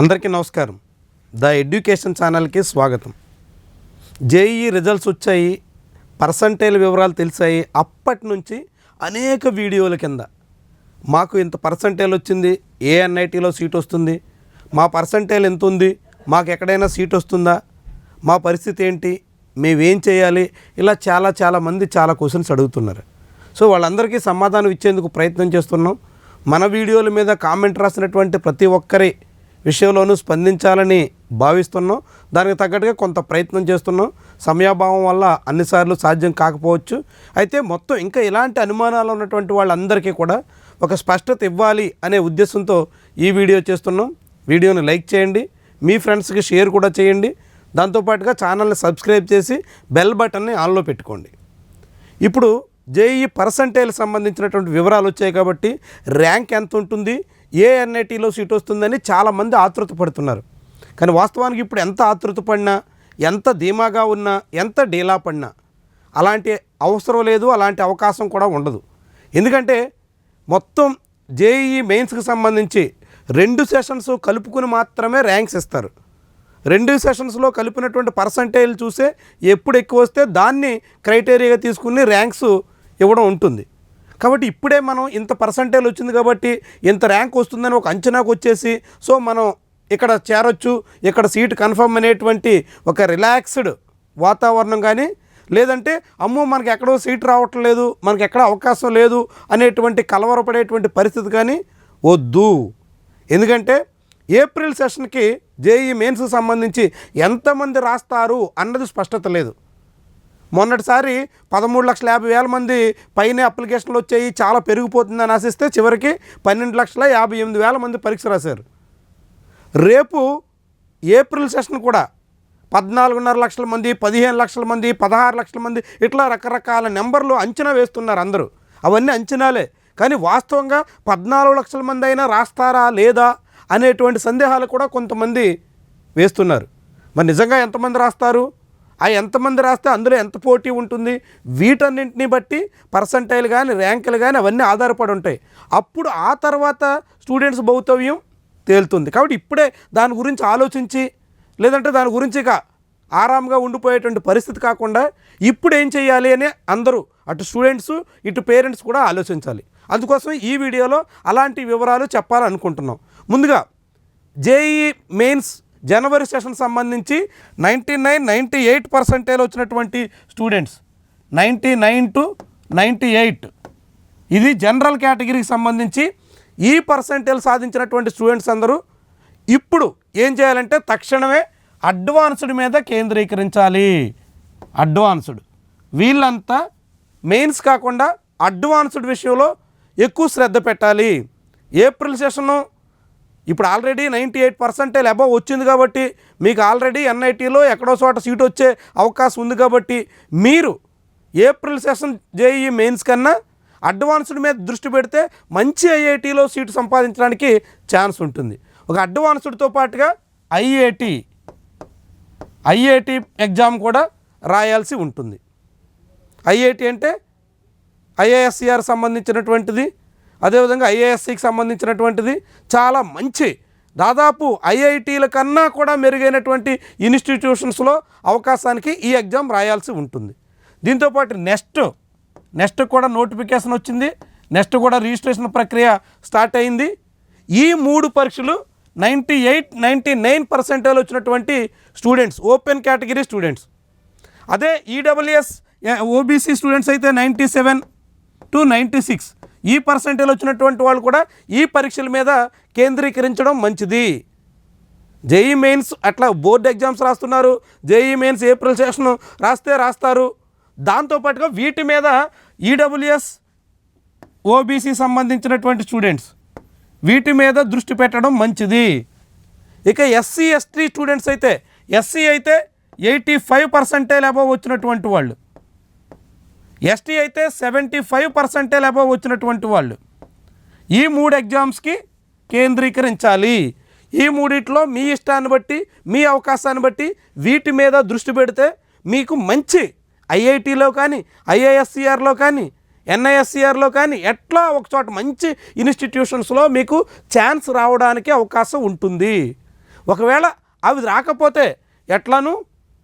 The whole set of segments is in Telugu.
అందరికీ నమస్కారం. ద ఎడ్యుకేషన్ ఛానల్కి స్వాగతం. జేఈ రిజల్ట్స్ వచ్చాయి పర్సంటేజ్ వివరాలు తెలిసాయి. అప్పటి నుంచి అనేక వీడియోల కింద మాకు ఇంత పర్సంటేజ్ వచ్చింది ఏ ఎన్ఐటీలో సీట్ వస్తుంది మా పర్సంటేజ్ ఎంత ఉంది మాకు ఎక్కడైనా సీట్ వస్తుందా మా పరిస్థితి ఏంటి మేమేం చేయాలి ఇలా చాలా చాలా మంది చాలా క్వశ్చన్స్ అడుగుతున్నారు. సో వాళ్ళందరికీ సమాధానం ఇచ్చేందుకు ప్రయత్నం చేస్తున్నాం. మన వీడియోల మీద కామెంట్ రాసినటువంటి ప్రతి ఒక్కరి విషయంలోనూ స్పందించాలని భావిస్తున్నాం. దానికి తగ్గట్టుగా కొంత ప్రయత్నం చేస్తున్నాం. సమయాభావం వల్ల అన్నిసార్లు సాధ్యం కాకపోవచ్చు. అయితే మొత్తం ఇంకా ఇలాంటి అనుమానాలు ఉన్నటువంటి వాళ్ళందరికీ కూడా ఒక స్పష్టత ఇవ్వాలి అనే ఉద్దేశంతో ఈ వీడియో చేస్తున్నాం. వీడియోని లైక్ చేయండి. మీ ఫ్రెండ్స్కి షేర్ కూడా చేయండి. దాంతోపాటుగా ఛానల్ని సబ్స్క్రైబ్ చేసి బెల్ బటన్ని ఆన్లో పెట్టుకోండి. ఇప్పుడు జేఈ పర్సంటేజ్ సంబంధించినటువంటి వివరాలు వచ్చాయి కాబట్టి ర్యాంక్ ఎంత ఉంటుంది? ఏఎన్ఐటీలో సీట్ వస్తుందని చాలామంది ఆతృత పడుతున్నారు కానీ వాస్తవానికి ఇప్పుడు ఎంత ఆతృత పడినా ఎంత ధీమాగా ఉన్నా ఎంత డీలా పడినా అలాంటి అవసరం లేదు అలాంటి అవకాశం కూడా ఉండదు. ఎందుకంటే మొత్తం జేఈ మెయిన్స్కి సంబంధించి రెండు సెషన్స్ కలుపుకుని మాత్రమే ర్యాంక్స్ ఇస్తారు. రెండు సెషన్స్లో కలిపినటువంటి పర్సంటేజ్ చూసే ఎప్పుడు ఎక్కువ వస్తే దాన్ని క్రైటీరియాగా తీసుకుని ర్యాంక్స్ ఇవ్వడం ఉంటుంది. కాబట్టి ఇప్పుడే మనం ఇంత పర్సంటేజ్ వచ్చింది కాబట్టి ఇంత ర్యాంక్ వస్తుందని ఒక అంచనాకు వచ్చేసి సో మనం ఇక్కడ చేరొచ్చు ఇక్కడ సీట్ కన్ఫర్మ్ అనేటువంటి ఒక రిలాక్స్డ్ వాతావరణం కానీ లేదంటే అమ్మో మనకి ఎక్కడో సీట్ రావట్లేదు మనకి ఎక్కడ అవకాశం లేదు అనేటువంటి కలవరపడేటువంటి పరిస్థితి కానీ వద్దు. ఎందుకంటే ఏప్రిల్ సెషన్కి జేఈ మెయిన్స్కి సంబంధించి ఎంతమంది రాస్తారు అన్నది స్పష్టత లేదు. మొన్నటిసారి పదమూడు లక్షల యాభై వేల మంది పైన అప్లికేషన్లు వచ్చాయి చాలా పెరిగిపోతుందని ఆశిస్తే చివరికి పన్నెండు లక్షల యాభై ఎనిమిది వేల మంది పరీక్ష రాశారు. రేపు ఏప్రిల్ సెషన్ కూడా పద్నాలుగున్నర లక్షల మంది పదిహేను లక్షల మంది పదహారు లక్షల మంది ఇట్లా రకరకాల నెంబర్లు అంచనా వేస్తున్నారు అందరూ. అవన్నీ అంచనాలే. కానీ వాస్తవంగా పద్నాలుగు లక్షల మంది అయినా రాస్తారా లేదా అనేటువంటి సందేహాలు కూడా కొంతమంది వేస్తున్నారు. మరి నిజంగా ఎంతమంది రాస్తారు? ఆ ఎంతమంది రాస్తే అందులో ఎంత పోటీ ఉంటుంది? వీటన్నింటిని బట్టి పర్సంటైల్ కానీ ర్యాంకులు కానీ అవన్నీ ఆధారపడి ఉంటాయి. అప్పుడు ఆ తర్వాత స్టూడెంట్స్ భౌతవ్యం తేలుతుంది. కాబట్టి ఇప్పుడే దాని గురించి ఆలోచించి లేదంటే దాని గురించి ఇక ఆరాంగా ఉండిపోయేటువంటి పరిస్థితి కాకుండా ఇప్పుడు ఏం చేయాలి అని అందరూ అటు స్టూడెంట్స్ ఇటు పేరెంట్స్ కూడా ఆలోచించాలి. అందుకోసం ఈ వీడియోలో అలాంటి వివరాలు చెప్పాలనుకుంటున్నాం. ముందుగా జేఈ మెయిన్స్ జనవరి సెషన్ సంబంధించి ninety nine ninety eight percentage వచ్చినటువంటి students. Ninety nine to ninety eight. ఇది జనరల్ కేటగిరీకి సంబంధించి ఈ పర్సెంటేజ్ సాధించినటువంటి స్టూడెంట్స్ అందరూ ఇప్పుడు ఏం చేయాలంటే తక్షణమే అడ్వాన్స్డ్ మీద కేంద్రీకరించాలి. అడ్వాన్స్డ్. వీళ్ళంతా మెయిన్స్ కాకుండా అడ్వాన్స్డ్ విషయంలో ఎక్కువ శ్రద్ధ పెట్టాలి. ఏప్రిల్ సెషను ఇప్పుడు already ninety eight percentage above వచ్చింది కాబట్టి మీకు ఆల్రెడీ ఎన్ఐటీలో ఎక్కడో చోట సీట్ వచ్చే అవకాశం ఉంది కాబట్టి మీరు ఏప్రిల్ సెషన్ జేఈ మెయిన్స్ కన్నా అడ్వాన్స్డ్ మీద దృష్టి పెడితే మంచి ఐఐటీలో సీటు సంపాదించడానికి ఛాన్స్ ఉంటుంది. ఒక అడ్వాన్స్డ్తో పాటుగా ఐఐటి ఐఐటి ఎగ్జామ్ కూడా రాయాల్సి ఉంటుంది. ఐఐటి అంటే ఐఏఎస్సిఆర్ సంబంధించినటువంటిది. అదేవిధంగా ఐఏఎస్సికి సంబంధించినటువంటిది చాలా మంచి దాదాపు ఐఐటీల కన్నా కూడా మెరుగైనటువంటి ఇన్స్టిట్యూషన్స్లో అవకాశానికి ఈ ఎగ్జామ్ రాయాల్సి ఉంటుంది. దీంతోపాటు నెక్స్ట్ నెక్స్ట్ కూడా నోటిఫికేషన్ వచ్చింది. నెక్స్ట్ కూడా రిజిస్ట్రేషన్ ప్రక్రియ స్టార్ట్ అయింది. ఈ మూడు పరీక్షలు ninety eight ninety nine percentage వచ్చినటువంటి స్టూడెంట్స్ ఓపెన్ కేటగిరీ స్టూడెంట్స్. అదే ఈడబ్ల్యూఎస్ ఓబీసీ స్టూడెంట్స్ అయితే ninety seven to ninety six. ఈ పర్సెంటేజ్ వచ్చినటువంటి వాళ్ళు కూడా ఈ పరీక్షల మీద కేంద్రీకరించడం మంచిది. జేఈ మెయిన్స్ అట్లా బోర్డ్ ఎగ్జామ్స్ రాస్తున్నారు. జేఈ మెయిన్స్ ఏప్రిల్ సెషన్ రాస్తే రాస్తారు. దాంతోపాటుగా వీటి మీద ఈడబ్ల్యూఎస్ ఓబీసీ సంబంధించినటువంటి స్టూడెంట్స్ వీటి మీద దృష్టి పెట్టడం మంచిది. ఇక ఎస్సీ ఎస్టీ స్టూడెంట్స్ అయితే ఎస్సీ అయితే ఎయిటీ ఫైవ్ పర్సెంటేజ్ అబవ్ వచ్చినటువంటి వాళ్ళు. ఎస్టీ అయితే సెవెంటీ ఫైవ్ పర్సెంటేజ్ అబవ్ వచ్చినటువంటి వాళ్ళు. ఈ మూడు ఎగ్జామ్స్కి కేంద్రీకరించాలి. ఈ మూడిట్లో మీ ఇష్టాన్ని బట్టి మీ అవకాశాన్ని బట్టి వీటి మీద దృష్టి పెడితే మీకు మంచి ఐఐటిలో కానీ ఐఐఎస్సిఆర్లో కానీ ఎన్ఐఎస్సిఆర్లో కానీ ఎట్లా ఒక చోట మంచి ఇన్స్టిట్యూషన్స్లో మీకు ఛాన్స్ రావడానికి అవకాశం ఉంటుంది. ఒకవేళ అవి రాకపోతే ఎట్లను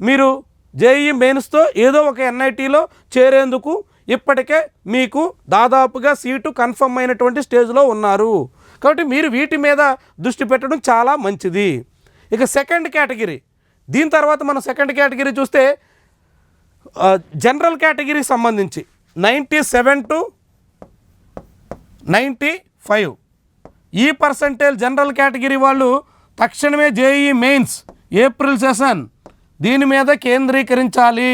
మీరు జేఈ మెయిన్స్తో ఏదో ఒక ఎన్ఐటీలో చేరేందుకు ఇప్పటికే మీకు దాదాపుగా సీటు కన్ఫర్మ్ అయినటువంటి స్టేజ్లో ఉన్నారు. కాబట్టి మీరు వీటి మీద దృష్టి పెట్టడం చాలా మంచిది. ఇక సెకండ్ కేటగిరీ. దీని తర్వాత మనం సెకండ్ కేటగిరీ చూస్తే జనరల్ కేటగిరీకి సంబంధించి ninety seven to ninety five. ఈ పర్సంటేజ్ జనరల్ కేటగిరీ వాళ్ళు తక్షణమే జేఈ మెయిన్స్ ఏప్రిల్ సెషన్ దీని మీద కేంద్రీకరించాలి.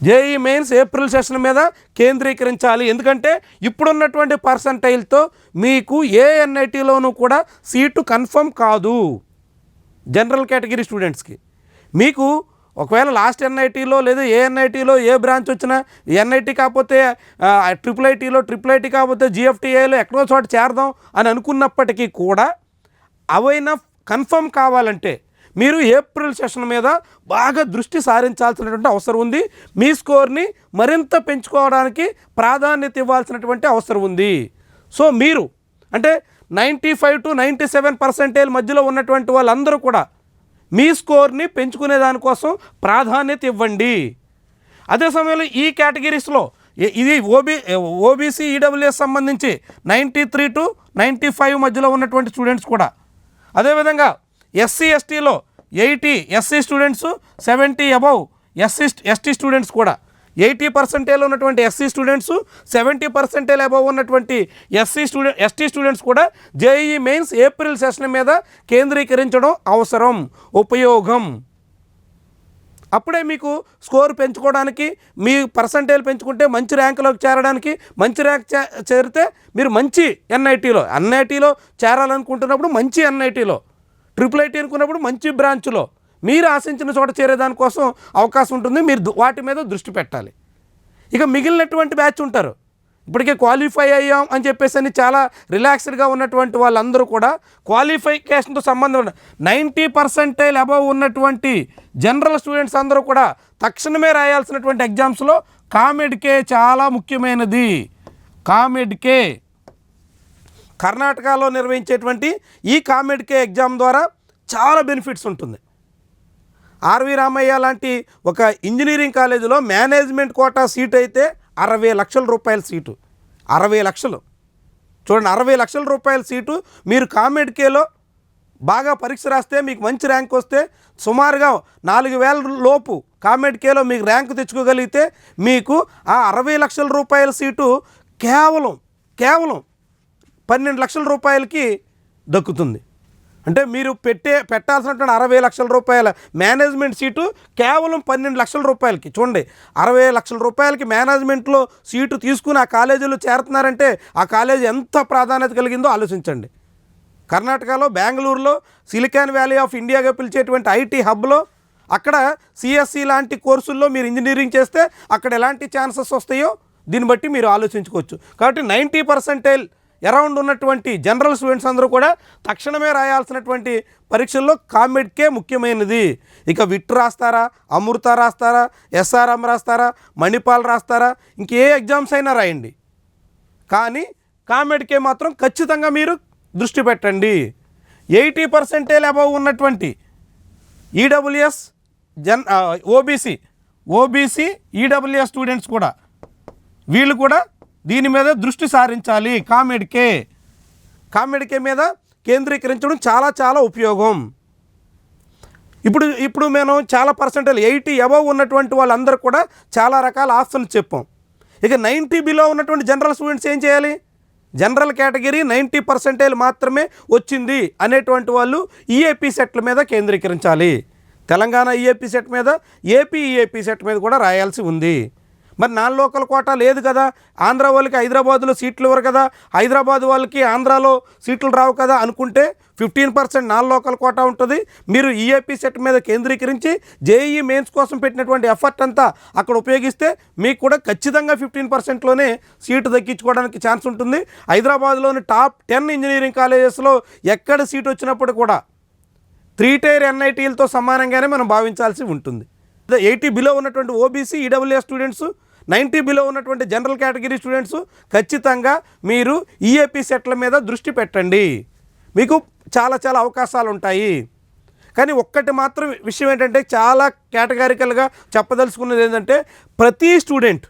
జేఈ మెయిన్స్ ఏప్రిల్ సెషన్ మీద కేంద్రీకరించాలి. ఎందుకంటే ఇప్పుడున్నటువంటి పర్సంటైల్తో మీకు ఏ ఎన్ఐటీలోనూ కూడా సీటు కన్ఫర్మ్ కాదు. జనరల్ కేటగిరీ స్టూడెంట్స్కి. మీకు ఒకవేళ లాస్ట్ ఎన్ఐటీలో లేదా ఏ ఎన్ఐటీలో ఏ బ్రాంచ్ వచ్చినా ఎన్ఐటీ కాకపోతే ట్రిపుల్ ఐటీలో ట్రిపుల్ ఐటీ కాకపోతే జిఎఫ్టీఏలో ఎక్కడో చోట చేరదాం అని అనుకున్నప్పటికీ కూడా అవైనా కన్ఫర్మ్ కావాలంటే మీరు ఏప్రిల్ సెషన్ మీద బాగా దృష్టి సారించాల్సినటువంటి అవసరం ఉంది. మీ స్కోర్ని మరింత పెంచుకోవడానికి ప్రాధాన్యత ఇవ్వాల్సినటువంటి అవసరం ఉంది. సో మీరు అంటే ninety five to ninety seven percentage మధ్యలో ఉన్నటువంటి వాళ్ళందరూ కూడా మీ స్కోర్ని పెంచుకునే దానికోసం ప్రాధాన్యత ఇవ్వండి. అదే సమయంలో ఈ కేటగిరీస్లో ఇది ఓబీ ఓబీసీ ఈడబ్ల్యూఎస్ సంబంధించి ninety three to ninety five మధ్యలో ఉన్నటువంటి స్టూడెంట్స్ కూడా. అదేవిధంగా SC ఎస్టీలో eighty SC students seventy above SC ST students కూడా. ఎయిటీ పర్సెంటేజ్ ఉన్నటువంటి SC students seventy percentage above ఉన్నటువంటి ఎస్సీ స్టూడెంట్ ఎస్టీ స్టూడెంట్స్ కూడా జేఈ మెయిన్స్ ఏప్రిల్ సెషన్ మీద కేంద్రీకరించడం అవసరం. ఉపయోగం. అప్పుడే మీకు స్కోర్ పెంచుకోవడానికి మీ పర్సంటేజ్ పెంచుకుంటే మంచి ర్యాంకులోకి చేరడానికి మంచి ర్యాంక్ చే- చేరితే మీరు మంచి ఎన్ఐటీలో ఎన్ఐటీలో చేరాలనుకుంటున్నప్పుడు మంచి ఎన్ఐటీలో. ట్రిపుల్ ఐటీ అనుకున్నప్పుడు మంచి బ్రాంచ్లో మీరు ఆశించిన చోట చేరేదానికోసం అవకాశం ఉంటుంది. మీరు వాటి మీద దృష్టి పెట్టాలి. ఇక మిగిలినటువంటి బ్యాచ్ ఉంటారు. ఇప్పటికే క్వాలిఫై అయ్యాం అని చెప్పేసి అని చాలా రిలాక్స్డ్గా ఉన్నటువంటి వాళ్ళందరూ కూడా క్వాలిఫికేషన్తో సంబంధం ఉన్న నైంటీ పర్సెంటైల్ అబవ్ ఉన్నటువంటి జనరల్ స్టూడెంట్స్ అందరూ కూడా తక్షణమే రాయాల్సినటువంటి ఎగ్జామ్స్లో కామెడ్కే చాలా ముఖ్యమైనది. కామెడ్కే. కర్ణాటకలో నిర్వహించేటువంటి ఈ కామెడ్కే ఎగ్జామ్ ద్వారా చాలా బెనిఫిట్స్ ఉంటుంది. ఆర్వి రామయ్య లాంటి ఒక ఇంజనీరింగ్ కాలేజీలో మేనేజ్మెంట్ కోటా సీట్ అయితే అరవై లక్షల రూపాయల సీటు. అరవై లక్షలు. చూడండి అరవై లక్షల రూపాయల సీటు మీరు కామెడ్కేలో బాగా పరీక్ష రాస్తే మీకు మంచి ర్యాంక్ వస్తే సుమారుగా నాలుగు వేల లోపు కామెడ్కేలో మీకు ర్యాంక్ తెచ్చుకోగలిగితే మీకు ఆ అరవై లక్షల రూపాయల సీటు కేవలం కేవలం పన్నెండు లక్షల రూపాయలకి దక్కుతుంది. అంటే మీరు పెట్టే పెట్టాల్సినటువంటి అరవై లక్షల రూపాయల మేనేజ్మెంట్ సీటు కేవలం పన్నెండు లక్షల రూపాయలకి. చూడండి అరవై లక్షల రూపాయలకి మేనేజ్మెంట్లో సీటు తీసుకుని ఆ కాలేజీలో చేరుతున్నారంటే ఆ కాలేజీ ఎంత ప్రాధాన్యత కలిగిందో ఆలోచించండి. కర్ణాటకలో బెంగళూరులో సిలికాన్ వ్యాలీ ఆఫ్ ఇండియాగా పిలిచేటువంటి ఐటీ హబ్లో అక్కడ సిఎస్సి లాంటి కోర్సుల్లో మీరు ఇంజనీరింగ్ చేస్తే అక్కడ ఎలాంటి ఛాన్సెస్ వస్తాయో దీన్ని బట్టి మీరు ఆలోచించుకోవచ్చు. కాబట్టి నైంటీ పర్సెంటైల్ అరౌండ్ ఉన్నటువంటి జనరల్ స్టూడెంట్స్ అందరూ కూడా తక్షణమే రాయాల్సినటువంటి పరీక్షల్లో కామెడ్కే ముఖ్యమైనది. ఇక విట్ రాస్తారా అమృత రాస్తారా ఎస్ఆర్ఎం రాస్తారా మణిపాల్ రాస్తారా ఇంకే ఎగ్జామ్స్ అయినా రాయండి. కానీ కామెడ్కే మాత్రం ఖచ్చితంగా మీరు దృష్టి పెట్టండి. ఎయిటీ పర్సెంటేజ్ అబవ్ ఉన్నటువంటి EWS gen OBC OBC EWS students కూడా వీళ్ళు కూడా దీని మీద దృష్టి సారించాలి. కామెడ్కే కామెడ్కే మీద కేంద్రీకరించడం చాలా చాలా ఉపయోగం. ఇప్పుడు ఇప్పుడు మేము చాలా పర్సెంటేజ్ ఎయిటీ అబవ్ ఉన్నటువంటి వాళ్ళందరూ కూడా చాలా రకాల ఆప్షన్స్ చెప్పాం. ఇక నైంటీ బిలో ఉన్నటువంటి జనరల్ స్టూడెంట్స్ ఏం చేయాలి? జనరల్ కేటగిరీ నైంటీ పర్సెంటేజ్ మాత్రమే వచ్చింది అనేటువంటి వాళ్ళు ఈఏపీ సెట్ల మీద కేంద్రీకరించాలి. తెలంగాణ ఈఏపీ సెట్ మీద ఏపీ ఈఏపీ సెట్ మీద కూడా రాయాల్సి ఉంది. మరి నాన్ లోకల్ కోటా లేదు కదా. ఆంధ్ర వాళ్ళకి హైదరాబాద్లో సీట్లు ఇవ్వరు కదా. హైదరాబాద్ వాళ్ళకి ఆంధ్రాలో సీట్లు రావు కదా అనుకుంటే fifteen percent non local quota ఉంటుంది. మీరు ఈఏపీ సెట్ మీద కేంద్రీకరించి జేఈఈ మెయిన్స్ కోసం పెట్టినటువంటి ఎఫర్ట్ అంతా అక్కడ ఉపయోగిస్తే మీకు కూడా ఖచ్చితంగా ఫిఫ్టీన్ పర్సెంట్లోనే సీటు దక్కించుకోవడానికి ఛాన్స్ ఉంటుంది. హైదరాబాద్లోని టాప్ టెన్ ఇంజనీరింగ్ కాలేజెస్లో ఎక్కడ సీట్ వచ్చినప్పుడు కూడా త్రీ టైర్ ఎన్ఐటీలతో సమానంగానే మనం భావించాల్సి ఉంటుంది. ఎయిటీ బిలో ఉన్నటువంటి OBC EWS students ninety below ఉన్నటువంటి జనరల్ కేటగిరీ స్టూడెంట్స్ ఖచ్చితంగా మీరు ఈఏపీ సెట్ల మీద దృష్టి పెట్టండి. మీకు చాలా చాలా అవకాశాలు ఉంటాయి. కానీ ఒక్కటి మాత్రం విషయం ఏంటంటే చాలా కేటగారికల్గా చెప్పదలుచుకున్నది ఏంటంటే ప్రతి స్టూడెంట్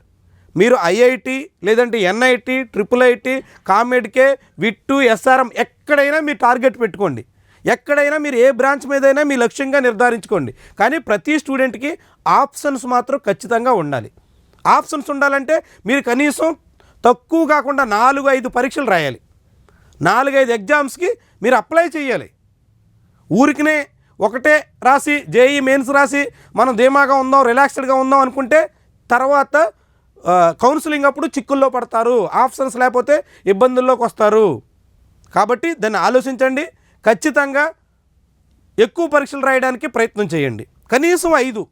మీరు ఐఐటి లేదంటే NIT triple IT COMEDK VIT SRM ఎక్కడైనా మీరు టార్గెట్ పెట్టుకోండి. ఎక్కడైనా మీరు ఏ బ్రాంచ్ మీదైనా మీ లక్ష్యంగా నిర్ధారించుకోండి. కానీ ప్రతి స్టూడెంట్కి ఆప్షన్స్ మాత్రం ఖచ్చితంగా ఉండాలి. ఆప్షన్స్ ఉండాలంటే మీరు కనీసం తక్కువ కాకుండా నాలుగు ఐదు పరీక్షలు రాయాలి. నాలుగైదు ఎగ్జామ్స్కి మీరు అప్లై చేయాలి. ఊరికినే ఒకటే రాసి జేఈ మెయిన్స్ రాసి మనం ధీమాగా ఉందాం రిలాక్స్డ్గా ఉందాం అనుకుంటే తర్వాత కౌన్సిలింగ్ అప్పుడు చిక్కుల్లో పడతారు. ఆప్షన్స్ లేకపోతే ఇబ్బందుల్లోకి వస్తారు. కాబట్టి దాన్ని ఆలోచించండి. ఖచ్చితంగా ఎక్కువ పరీక్షలు రాయడానికి ప్రయత్నం చేయండి. కనీసం ఐదు.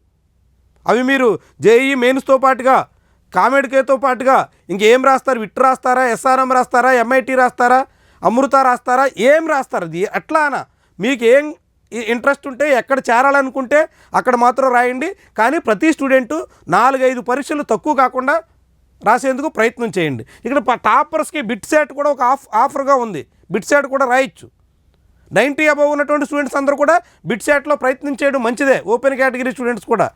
అవి మీరు జేఈ మెయిన్స్తో పాటుగా కామెడ్కేతో పాటుగా ఇంకేం రాస్తారు? విట్ రాస్తారా? ఎస్ఆర్ఎం రాస్తారా? ఎంఐటి రాస్తారా? అమృత రాస్తారా? ఏం రాస్తారు? అది అట్లానా మీకు ఏం ఇంట్రెస్ట్ ఉంటే ఎక్కడ చేరాలనుకుంటే అక్కడ మాత్రం రాయండి. కానీ ప్రతి స్టూడెంటు నాలుగైదు పరీక్షలు తక్కువ కాకుండా రాసేందుకు ప్రయత్నం చేయండి. ఇక్కడ టాపర్స్కి బిట్ సెట్ కూడా ఒక ఆఫ్ ఆఫర్గా ఉంది. బిట్ సెట్ కూడా రాయొచ్చు. నైంటీ అబవ్ ఉన్నటువంటి స్టూడెంట్స్ అందరూ కూడా బిట్ సెట్లో ప్రయత్నం చేయడం మంచిదే. ఓపెన్ కేటగిరీ స్టూడెంట్స్ కూడా.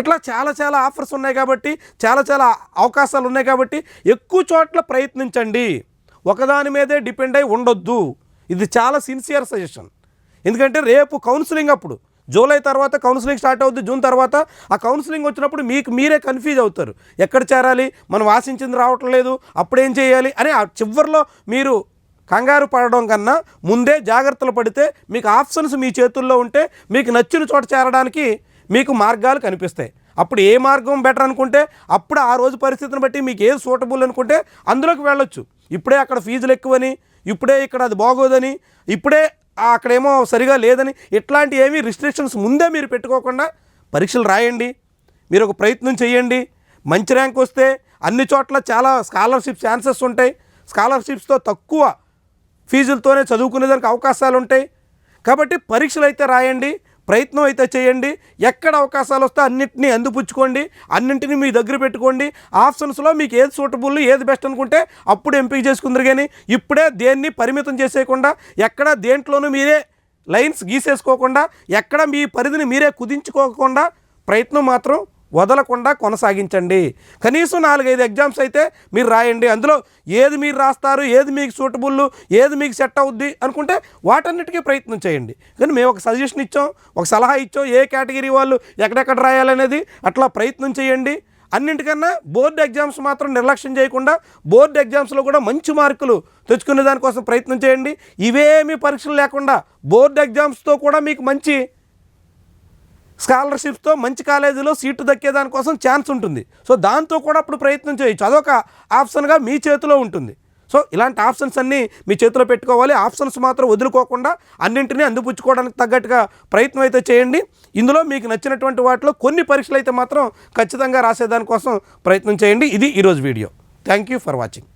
ఇట్లా చాలా చాలా ఆఫర్స్ ఉన్నాయి కాబట్టి చాలా చాలా అవకాశాలు ఉన్నాయి కాబట్టి ఎక్కువ చోట్ల ప్రయత్నించండి. ఒకదాని మీదే డిపెండ్ అయి ఉండొద్దు. ఇది చాలా సిన్సియర్ సజెషన్. ఎందుకంటే రేపు కౌన్సిలింగ్ అప్పుడు జూలై తర్వాత కౌన్సిలింగ్ స్టార్ట్ అవుద్ది జూన్ తర్వాత ఆ కౌన్సిలింగ్ వచ్చినప్పుడు మీకు మీరే కన్ఫ్యూజ్ అవుతారు. ఎక్కడ చేరాలి మనం ఆశించింది రావటం లేదు అప్పుడేం చేయాలి అని ఆ చివరిలో మీరు కంగారు పడడం కన్నా ముందే జాగ్రత్తలు పడితే మీకు ఆప్షన్స్ మీ చేతుల్లో ఉంటే మీకు నచ్చిన చోట చేరడానికి మీకు మార్గాలు కనిపిస్తాయి. అప్పుడు ఏ మార్గం బెటర్ అనుకుంటే అప్పుడు ఆ రోజు పరిస్థితిని బట్టి మీకు ఏది సూటబుల్ అనుకుంటే అందులోకి వెళ్ళొచ్చు. ఇప్పుడే అక్కడ ఫీజులు ఎక్కువని ఇప్పుడే ఇక్కడ అది బాగోదని ఇప్పుడే అక్కడేమో సరిగా లేదని ఇట్లాంటి ఏమీ రిస్ట్రిక్షన్స్ ముందే మీరు పెట్టుకోకుండా పరీక్షలు రాయండి. మీరు ఒక ప్రయత్నం చేయండి. మంచి ర్యాంక్ వస్తే అన్ని చోట్ల చాలా స్కాలర్షిప్ ఛాన్సెస్ ఉంటాయి. స్కాలర్షిప్స్తో తక్కువ ఫీజులతోనే చదువుకునేదానికి అవకాశాలు ఉంటాయి కాబట్టి పరీక్షలు అయితే రాయండి. ప్రయత్నం అయితే చేయండి. ఎక్కడ అవకాశాలు వస్తే అన్నింటినీ అందిపుచ్చుకోండి. అన్నింటినీ మీ దగ్గర పెట్టుకోండి. ఆప్షన్స్లో మీకు ఏది సూటబుల్ ఏది బెస్ట్ అనుకుంటే అప్పుడు ఎంపిక చేసుకుందరు కానీ ఇప్పుడే దేన్ని పరిమితం చేసేయకుండా ఎక్కడ దేంట్లోనూ మీరే లైన్స్ గీసేసుకోకుండా ఎక్కడ మీ పరిధిని మీరే కుదించుకోకుండా ప్రయత్నం మాత్రం వదలకుండా కొనసాగించండి. కనీసం నాలుగైదు ఎగ్జామ్స్ అయితే మీరు రాయండి. అందులో ఏది మీరు రాస్తారు ఏది మీకు సూటబుల్ ఏది మీకు సెట్ అవుద్ది అనుకుంటే వాటన్నిటికీ ప్రయత్నం చేయండి. కానీ మేము ఒక సజెషన్ ఇచ్చాం ఒక సలహా ఇచ్చాం ఏ కేటగిరీ వాళ్ళు ఎక్కడెక్కడ రాయాలనేది అట్లా ప్రయత్నం చేయండి. అన్నింటికన్నా బోర్డు ఎగ్జామ్స్ మాత్రం నిర్లక్ష్యం చేయకుండా బోర్డు ఎగ్జామ్స్లో కూడా మంచి మార్కులు తెచ్చుకునే దానికోసం ప్రయత్నం చేయండి. ఇవేమీ పరీక్షలు లేకుండా బోర్డు ఎగ్జామ్స్తో కూడా మీకు మంచి స్కాలర్షిప్స్తో మంచి కాలేజీలో సీటు దక్కేదానికోసం ఛాన్స్ ఉంటుంది. సో దాంతో కూడా అప్పుడు ప్రయత్నం చేయొచ్చు. అదొక ఆప్షన్గా మీ చేతిలో ఉంటుంది. సో ఇలాంటి ఆప్షన్స్ అన్నీ మీ చేతిలో పెట్టుకోవాలి. ఆప్షన్స్ మాత్రం వదులుకోకుండా అన్నింటినీ అందిపుచ్చుకోవడానికి తగ్గట్టుగా ప్రయత్నం అయితే చేయండి. ఇందులో మీకు నచ్చినటువంటి వాటిలో కొన్ని పరీక్షలు అయితే మాత్రం ఖచ్చితంగా రాసేదానికోసం ప్రయత్నం చేయండి. ఇది ఈరోజు video. Thank you for watching.